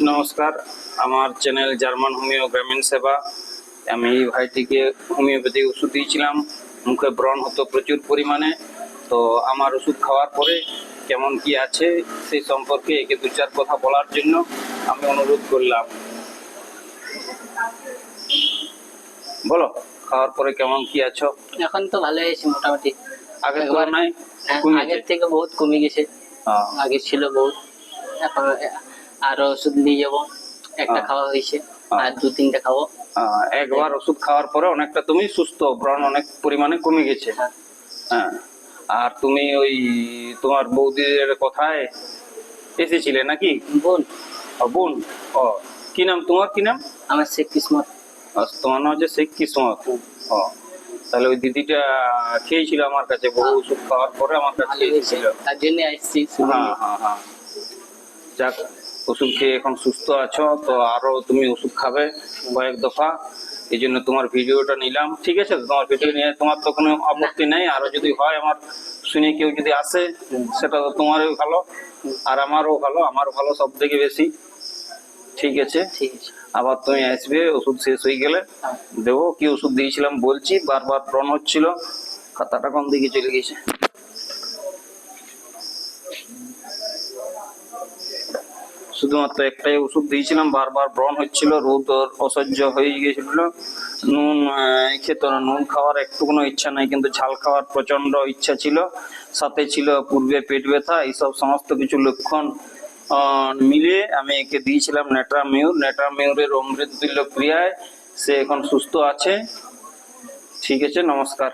নমস্কার আমার channel German homeo গ্রামীণ সেবা। আমি এই ভাইটিকে হোমিওপ্যাথি ওষুধ দিয়েছিলাম মুখে ব্রণ হতো প্রচুর পরিমাণে। তো আমার ওষুধ খাওয়ার পরে কেমন কি আছে সেই সম্পর্কে একে দু চার কথা বলার জন্য আমি অনুরোধ করলাম। বলো খাওয়ার পরে কেমন কি আছো? এখন তো ভালো হয়েছে মোটামুটি। তুলনায় হ্যাঁ, আগের থেকে বহুত কমে গেছে। আগে ছিল বহুত। এখন আরও ওষুধ নিয়ে যাব। একটা হ্যাঁ। খাওয়া হয়েছে হ্যাঁ। আর দু তিনটা খাব। হ্যাঁ, একবার ওষুধ খাওয়ার পরে অনেকটা তুমি সুস্থ ব্রণ অনেক পরিমাণে কমে গেছে। হ্যাঁ। হ্যাঁ। আর তুমি ওই তোমার বৌদির কথায় এসেছিলে নাকি? বোন। বোন। ও কি নাম তোমার কি নাম? আমার শেখ কিসমত। তোমার নাম হচ্ছে শেখ কিসমত। ও তাহলে ওই দিদিটা খেয়েছিল আমার কাছে বহু ওষুধ খাওয়ার পরে আমার কাছে এসেছিল তার জন্য আসছি হ্যাঁ হ্যাঁ হ্যাঁ। যাক ওষুধ খেয়ে এখন সুস্থ আছো তো আরও তুমি ওষুধ খাবে কয়েক দফা। এই জন্য তোমার ভিডিওটা নিলাম। ঠিক আছে? তোমার ভিডিও নিয়ে তোমার তো কোনো আপত্তি নেই। আরও যদি হয় আমার শুনে কেউ যদি আসে সেটা তো তোমারও ভালো। আর আমারও ভালো। আমার ভালো সব থেকে বেশি। ঠিক আছে? ঠিক আছে। আবার তুমি আসবে ওষুধ শেষ হয়ে গেলে। দেবো। কি ওষুধ দিয়েছিলাম বলছি বারবার ব্রণ হচ্ছিল। খাতাটা কোন দিকে চলে গেছে? শুধুমাত্র একটাই ওষুধ দিয়েছিলাম, বারবার ব্রণ হচ্ছিল, রোদ অসহ্য হয়ে গেছিল নুন খেত না নুন খাওয়ার একটু কোনো ইচ্ছা নাই, কিন্তু ঝাল খাওয়ার প্রচণ্ড ইচ্ছা ছিল। সাথে ছিল পূর্বে পেট ব্যথা, এইসব সমস্ত কিছু লক্ষণ মিলে আমি একে দিয়েছিলাম নেট্রামিউর। নেট্রামিউরের অমৃত তুল্য ক্রিয়ায় সে এখন সুস্থ আছে। ঠিক আছে, নমস্কার।